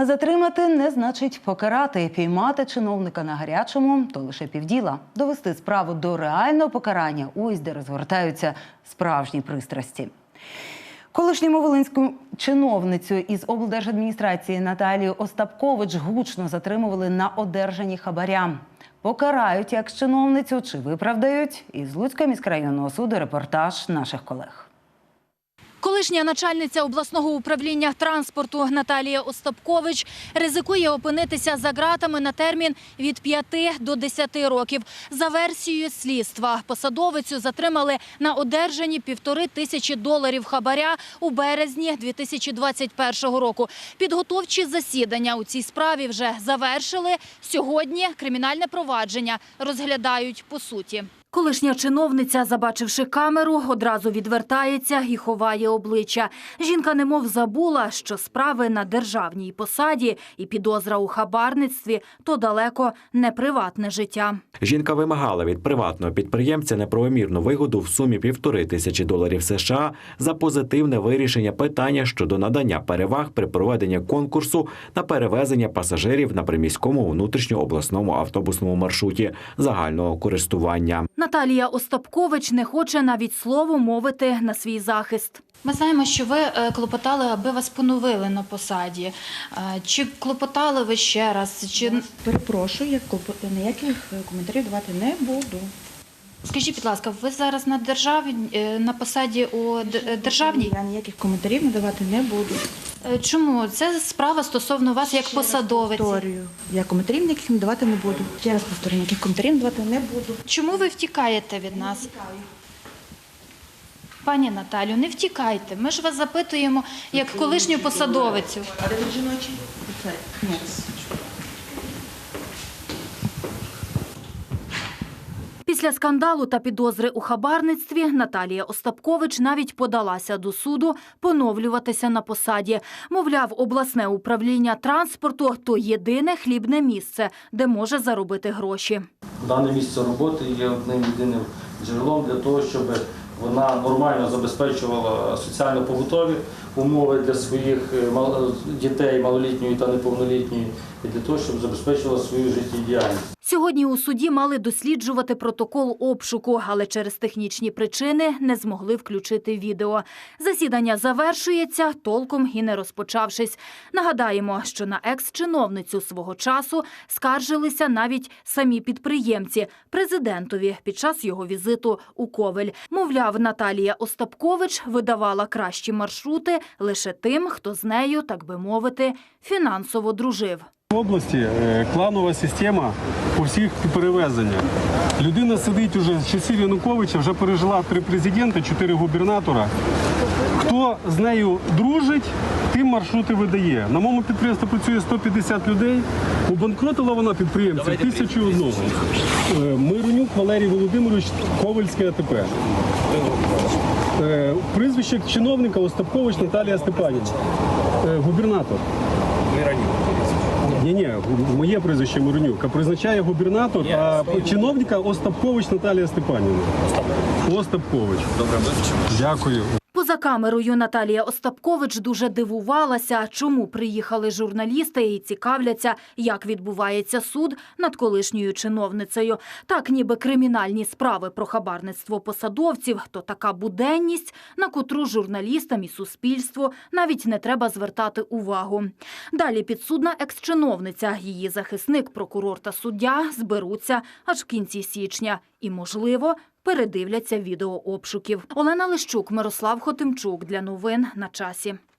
Затримати не значить покарати. Піймати чиновника на гарячому то лише півділа. Довести справу до реального покарання ось де розгортаються справжні пристрасті. Колишньому волинську чиновницю із облдержадміністрації Наталію Остапкович гучно затримували на одержанні хабаря. Покарають як чиновницю чи виправдають із Луцького міськрайонного суду репортаж наших колег. Колишня начальниця обласного управління транспорту Наталія Остапкович ризикує опинитися за ґратами на термін від 5 до 10 років. За версією слідства посадовицю затримали на одержанні півтори тисячі доларів хабаря у березні 2021 року. Підготовчі засідання у цій справі вже завершили. Сьогодні кримінальне провадження розглядають по суті. Колишня чиновниця, забачивши камеру, одразу відвертається і ховає обличчя. Жінка немов забула, що справи на державній посаді і підозра у хабарництві – то далеко не приватне життя. Жінка вимагала від приватного підприємця неправомірну вигоду в сумі півтори тисячі доларів США за позитивне вирішення питання щодо надання переваг при проведенні конкурсу на перевезення пасажирів на приміському внутрішньообласному автобусному маршруті загального користування. Наталія Остапкович не хоче навіть слово мовити на свій захист. Ми знаємо, що ви е, клопотали, аби вас поновили на посаді. Е, Чи клопотали ви ще раз? Чи Перепрошую, я ніяких е, коментарів давати не буду. скажіть, будь ласка, ви зараз на державі на посаді у державній? Я ніяких коментарів надавати не буду. Е, Чому це справа стосовно вас як посадовиці? Повторюю, я коментарів ніяких надавати не буду. Ще раз повторюю, ніяких коментарів надавати не буду. Чому ви втікаєте від нас? Втікаю. Пані Наталю, не втікайте. Ми ж вас запитуємо як колишню посадовицю. А де тут жіночі? Це Після скандалу та підозри у хабарництві Наталія Остапкович навіть подалася до суду поновлюватися на посаді. Мовляв, обласне управління транспорту – то єдине хлібне місце, де може заробити гроші. Дане місце роботи є одним єдиним джерелом для того, щоб вона нормально забезпечувала соціально-побутові умови для своїх е, дітей малолітньої та неповнолітньої, і для того, щоб забезпечувала свою життєдіяльність. Сьогодні у суді мали досліджувати протокол обшуку, але через технічні причини не змогли включити відео. Засідання завершується, толком і не розпочавшись. Нагадаємо, що на екс-чиновницю свого часу скаржилися навіть самі підприємці президентові під час його візиту у Ковель. Мовляв, Наталія Остапкович видавала кращі маршрути лише тим, хто з нею, так би мовити, фінансово дружив. В області е, кланова система по всіх перевезеннях. Людина сидить уже з часів Януковича, вже пережила три президенти, чотири губернатора. Хто з нею дружить, тим маршрути видає. На моєму підприємстві працює 150 людей. Убанкротила вона підприємців тисячу одного. Е, Миронюк Валерій Володимирович, Ковальське АТП. Е, Прізвище чиновника Остапкович Наталія Степанівна. Е, Губернатор. Ні, ні, моє прізвище Миронюк, а призначає губернатор, а чиновника Остапкович Наталія Степанівна. Остапкович. Добре, Дякую. Поза камерою Наталія Остапкович дуже дивувалася, чому приїхали журналісти і цікавляться, як відбувається суд над колишньою чиновницею. Так, ніби кримінальні справи про хабарництво посадовців, то така буденність, на котру журналістам і суспільству навіть не треба звертати увагу. Далі підсудна екс-чиновниця, її захисник, прокурор та суддя зберуться аж в кінці січня. І, можливо, передивляться відео обшуків. Олена Лищук, Мирослав Хотимчук для новин на часі.